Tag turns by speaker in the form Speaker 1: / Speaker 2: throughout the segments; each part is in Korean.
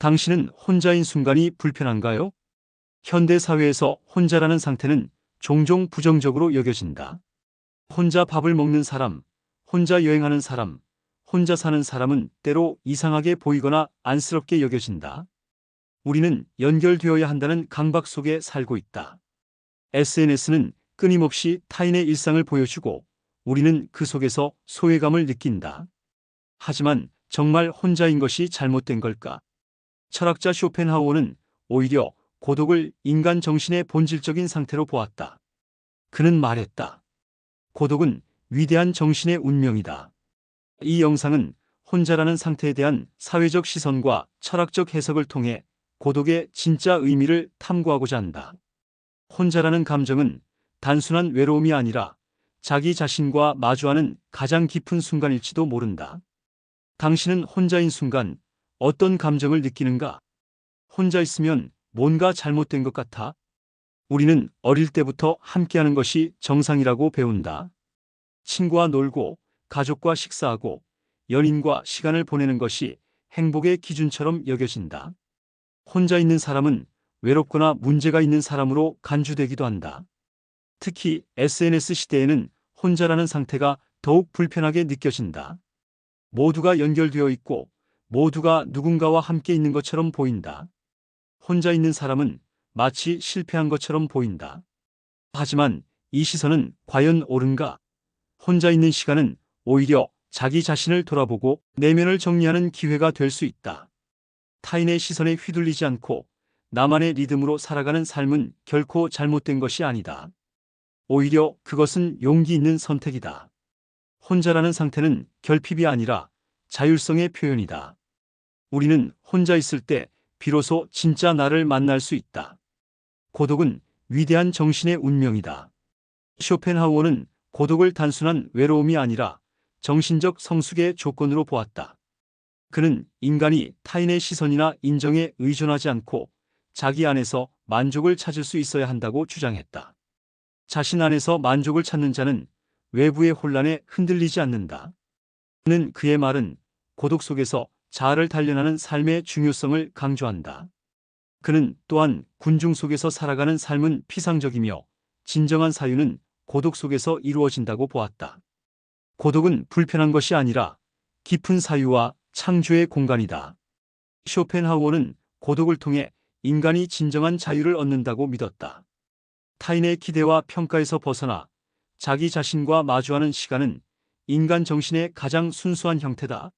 Speaker 1: 당신은 혼자인 순간이 불편한가요? 현대 사회에서 혼자라는 상태는 종종 부정적으로 여겨진다. 혼자 밥을 먹는 사람, 혼자 여행하는 사람, 혼자 사는 사람은 때로 이상하게 보이거나 안쓰럽게 여겨진다. 우리는 연결되어야 한다는 강박 속에 살고 있다. SNS는 끊임없이 타인의 일상을 보여주고 우리는 그 속에서 소외감을 느낀다. 하지만 정말 혼자인 것이 잘못된 걸까? 철학자 쇼펜하우어는 오히려 고독을 인간 정신의 본질적인 상태로 보았다. 그는 말했다. 고독은 위대한 정신의 운명이다. 이 영상은 혼자라는 상태에 대한 사회적 시선과 철학적 해석을 통해 고독의 진짜 의미를 탐구하고자 한다. 혼자라는 감정은 단순한 외로움이 아니라 자기 자신과 마주하는 가장 깊은 순간일지도 모른다. 당신은 혼자인 순간 어떤 감정을 느끼는가? 혼자 있으면 뭔가 잘못된 것 같아? 우리는 어릴 때부터 함께하는 것이 정상이라고 배운다. 친구와 놀고, 가족과 식사하고, 연인과 시간을 보내는 것이 행복의 기준처럼 여겨진다. 혼자 있는 사람은 외롭거나 문제가 있는 사람으로 간주되기도 한다. 특히 SNS 시대에는 혼자라는 상태가 더욱 불편하게 느껴진다. 모두가 연결되어 있고 모두가 누군가와 함께 있는 것처럼 보인다. 혼자 있는 사람은 마치 실패한 것처럼 보인다. 하지만 이 시선은 과연 옳은가? 혼자 있는 시간은 오히려 자기 자신을 돌아보고 내면을 정리하는 기회가 될 수 있다. 타인의 시선에 휘둘리지 않고 나만의 리듬으로 살아가는 삶은 결코 잘못된 것이 아니다. 오히려 그것은 용기 있는 선택이다. 혼자라는 상태는 결핍이 아니라 자율성의 표현이다. 우리는 혼자 있을 때 비로소 진짜 나를 만날 수 있다. 고독은 위대한 정신의 운명이다. 쇼펜하우어는 고독을 단순한 외로움이 아니라 정신적 성숙의 조건으로 보았다. 그는 인간이 타인의 시선이나 인정에 의존하지 않고 자기 안에서 만족을 찾을 수 있어야 한다고 주장했다. 자신 안에서 만족을 찾는 자는 외부의 혼란에 흔들리지 않는다. 그는 그의 말은 고독 속에서 자아를 단련하는 삶의 중요성을 강조한다. 그는 또한 군중 속에서 살아가는 삶은 피상적이며 진정한 사유는 고독 속에서 이루어진다고 보았다. 고독은 불편한 것이 아니라 깊은 사유와 창조의 공간이다. 쇼펜하우어는 고독을 통해 인간이 진정한 자유를 얻는다고 믿었다. 타인의 기대와 평가에서 벗어나 자기 자신과 마주하는 시간은 인간 정신의 가장 순수한 형태다.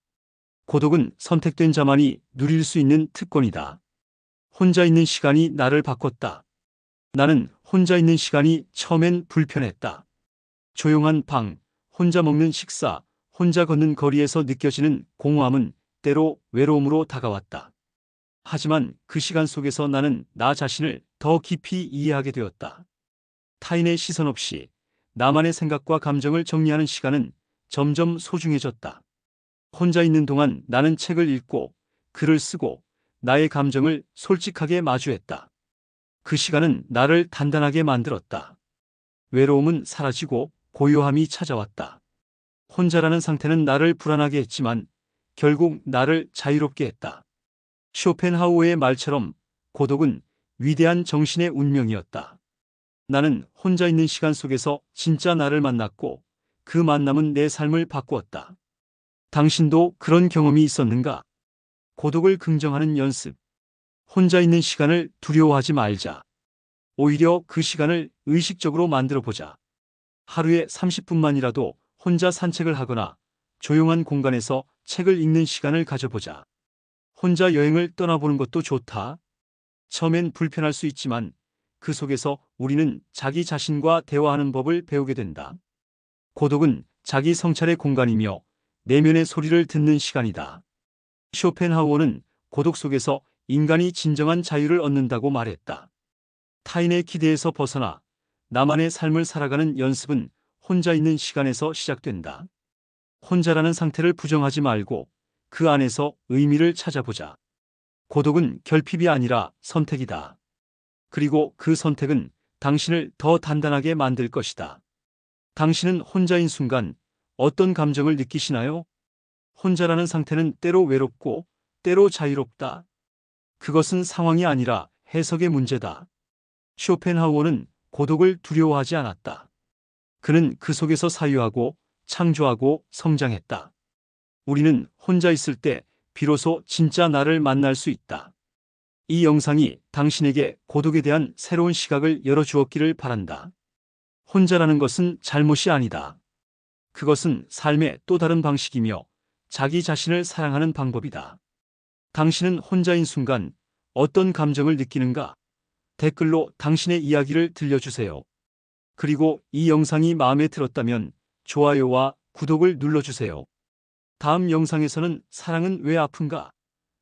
Speaker 1: 고독은 선택된 자만이 누릴 수 있는 특권이다. 혼자 있는 시간이 나를 바꿨다. 나는 혼자 있는 시간이 처음엔 불편했다. 조용한 방, 혼자 먹는 식사, 혼자 걷는 거리에서 느껴지는 공허함은 때로 외로움으로 다가왔다. 하지만 그 시간 속에서 나는 나 자신을 더 깊이 이해하게 되었다. 타인의 시선 없이 나만의 생각과 감정을 정리하는 시간은 점점 소중해졌다. 혼자 있는 동안 나는 책을 읽고 글을 쓰고 나의 감정을 솔직하게 마주했다. 그 시간은 나를 단단하게 만들었다. 외로움은 사라지고 고요함이 찾아왔다. 혼자라는 상태는 나를 불안하게 했지만 결국 나를 자유롭게 했다. 쇼펜하우어의 말처럼 고독은 위대한 정신의 운명이었다. 나는 혼자 있는 시간 속에서 진짜 나를 만났고 그 만남은 내 삶을 바꾸었다. 당신도 그런 경험이 있었는가? 고독을 긍정하는 연습. 혼자 있는 시간을 두려워하지 말자. 오히려 그 시간을 의식적으로 만들어 보자. 하루에 30분만이라도 혼자 산책을 하거나 조용한 공간에서 책을 읽는 시간을 가져보자. 혼자 여행을 떠나보는 것도 좋다. 처음엔 불편할 수 있지만 그 속에서 우리는 자기 자신과 대화하는 법을 배우게 된다. 고독은 자기 성찰의 공간이며 내면의 소리를 듣는 시간이다. 쇼펜하우어는 고독 속에서 인간이 진정한 자유를 얻는다고 말했다. 타인의 기대에서 벗어나 나만의 삶을 살아가는 연습은 혼자 있는 시간에서 시작된다. 혼자라는 상태를 부정하지 말고 그 안에서 의미를 찾아보자. 고독은 결핍이 아니라 선택이다. 그리고 그 선택은 당신을 더 단단하게 만들 것이다. 당신은 혼자인 순간 어떤 감정을 느끼시나요? 혼자라는 상태는 때로 외롭고 때로 자유롭다. 그것은 상황이 아니라 해석의 문제다. 쇼펜하우어는 고독을 두려워하지 않았다. 그는 그 속에서 사유하고 창조하고 성장했다. 우리는 혼자 있을 때 비로소 진짜 나를 만날 수 있다. 이 영상이 당신에게 고독에 대한 새로운 시각을 열어주었기를 바란다. 혼자라는 것은 잘못이 아니다. 그것은 삶의 또 다른 방식이며 자기 자신을 사랑하는 방법이다. 당신은 혼자인 순간 어떤 감정을 느끼는가? 댓글로 당신의 이야기를 들려주세요. 그리고 이 영상이 마음에 들었다면 좋아요와 구독을 눌러주세요. 다음 영상에서는 사랑은 왜 아픈가?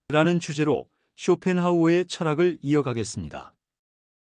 Speaker 1: 라는 주제로 쇼펜하우어의 철학을 이어가겠습니다.